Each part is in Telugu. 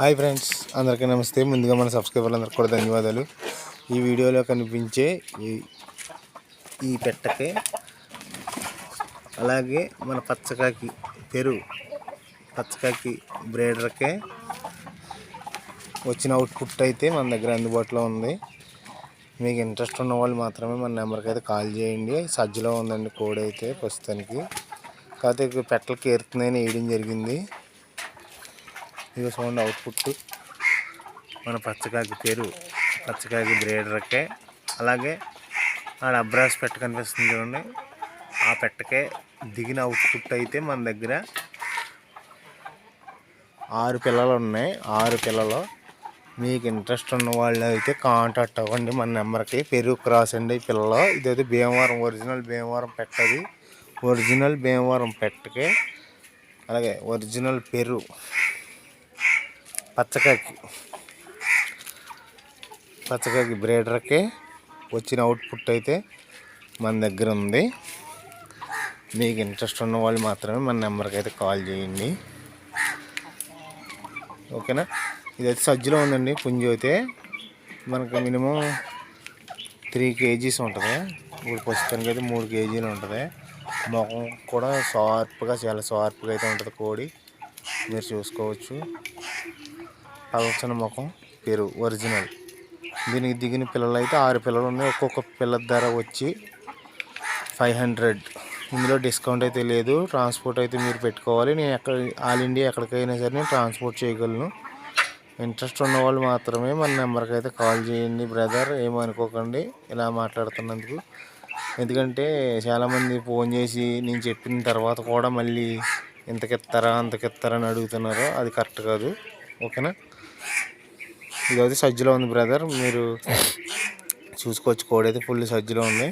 హాయ్ ఫ్రెండ్స్ అందరికీ నమస్తే. ముందుగా మన సబ్స్క్రైబర్లందరికీ కూడా ధన్యవాదాలు. ఈ వీడియోలో కనిపించే ఈ ఈ పెట్టకి అలాగే మన పచ్చకాకి పెరుగు పచ్చకాకి బ్రేడర్కే వచ్చిన అవుట్పుట్ అయితే మన దగ్గర అందుబాటులో ఉంది. మీకు ఇంట్రెస్ట్ ఉన్న వాళ్ళు మాత్రమే మన నెంబర్కి అయితే కాల్ చేయండి. సజ్జలో ఉందండి కోడ్ అయితే ప్రస్తుతానికి. కాకపోతే పెట్టలకి ఎరుతున్నాయని వేయడం జరిగింది. ఇదిగో సౌండ్ అవుట్పుట్. మన పచ్చకాయకి పేరు పచ్చకాయకి బ్రేడర్కే. అలాగే ఆడ అబ్రాస్ పెట్ట కనిపిస్తుంది చూడండి. ఆ పెట్టకే దిగిన అవుట్పుట్ అయితే మన దగ్గర ఆరు పిల్లలు ఉన్నాయి. ఆరు పిల్లలు. మీకు ఇంట్రెస్ట్ ఉన్న వాళ్ళు అయితే కాంటాక్ట్ అవ్వండి. మన నెంబర్కి పెరుగు క్రాస్ అండి పిల్లలు. ఇదైతే భీమవరం ఒరిజినల్ భీమవరం పెట్టది ఒరిజినల్ భీమవరం పెట్టకే. అలాగే ఒరిజినల్ పెరుగు పచ్చకాకి పచ్చకాకి బ్రేడర్కి వచ్చిన అవుట్పుట్ అయితే మన దగ్గర ఉంది. మీకు ఇంట్రెస్ట్ ఉన్న వాళ్ళు మాత్రమే మన నెంబర్కి అయితే కాల్ చేయండి. ఓకేనా? ఇదైతే సజ్జలో ఉందండి. పుంజు అయితే మనకు మినిమం త్రీ కేజీస్ ఉంటుంది. ఇప్పుడు ప్రస్తుతానికి అయితే మూడు కేజీలు ఉంటుంది. ముఖం కూడా షార్ప్గా చాలా షార్ప్గా అయితే ఉంటుంది కోడి. మీరు చూసుకోవచ్చు. ఆలోచన ముఖం పేరు ఒరిజినల్. దీనికి దిగిన పిల్లలు అయితే ఆరు పిల్లలు ఉన్నాయి. ఒక్కొక్క పిల్ల ధర వచ్చి ఫైవ్ హండ్రెడ్. ఇందులో డిస్కౌంట్ అయితే లేదు. ట్రాన్స్పోర్ట్ అయితే మీరు పెట్టుకోవాలి. నేను ఎక్కడ ఆల్ ఇండియా ఎక్కడికైనా సరే నేను ట్రాన్స్పోర్ట్ చేయగలను. ఇంట్రెస్ట్ ఉన్న వాళ్ళు మాత్రమే మన నెంబర్కి అయితే కాల్ చేయండి బ్రదర్. ఏమనుకోకండి ఇలా మాట్లాడుతున్నందుకు. ఎందుకంటే చాలామంది ఫోన్ చేసి నేను చెప్పిన తర్వాత కూడా మళ్ళీ ఇంతకిస్తారా అంతకిస్తారా అని అడుగుతున్నారు అది కరెక్ట్ కాదు. ఓకేనా? ఇదైతే సజ్జలో ఉంది బ్రదర్. మీరు చూసుకోవచ్చు. కోడి అయితే ఫుల్ సజ్జలో ఉంది.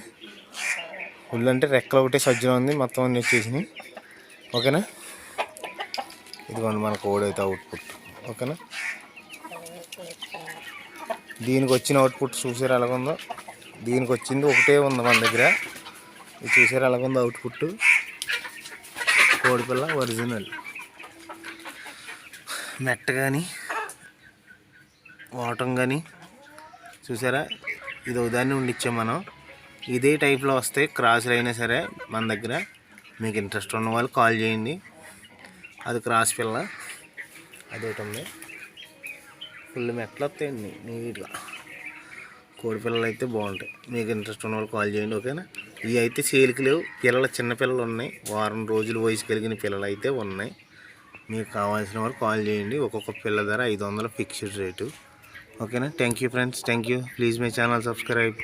ఫుల్ అంటే రెక్కలు ఒకటే సజ్జలో ఉంది. మొత్తం అన్ని వచ్చేసినాయి. ఓకేనా? ఇదిగోండి మన కోడి అయితే అవుట్పుట్ ఓకేనా? దీనికి వచ్చిన అవుట్పుట్ చూసారు? ఎలాగుందో? దీనికి వచ్చింది ఒకటే ఉంది మన దగ్గర. ఇది చూసారు? ఎలాగుందో అవుట్పుట్ కోడిపిల్ల ఒరిజినల్. మెట్ట కానీ వాటం కానీ చూసారా? ఇది ఉదాహరణ ఉండిచ్చాం మనం. ఇదే టైప్లో వస్తే క్రాసులు అయినా సరే మన దగ్గర మీకు ఇంట్రెస్ట్ ఉన్న వాళ్ళు కాల్ చేయండి. అది క్రాస్ పిల్ల. అదొకటి ఉంది ఫుల్ మెట్లు వస్తాయండి నీట్గా. కోడి పిల్లలు అయితే బాగుంటాయి. మీకు ఇంట్రెస్ట్ ఉన్న వాళ్ళు కాల్ చేయండి ఓకేనా? ఇవి అయితే సేల్కి లేవు. పిల్లలు చిన్న పిల్లలు ఉన్నాయి. వారం రోజులు వయసు కలిగిన పిల్లలు అయితే ఉన్నాయి. మీకు కావాల్సిన వాళ్ళు కాల్ చేయండి. ఒక్కొక్క పిల్ల ధర ఐదు వందల ఫిక్స్డ్ రేటు ఓకేనా thank you friends thank you please my channel subscribe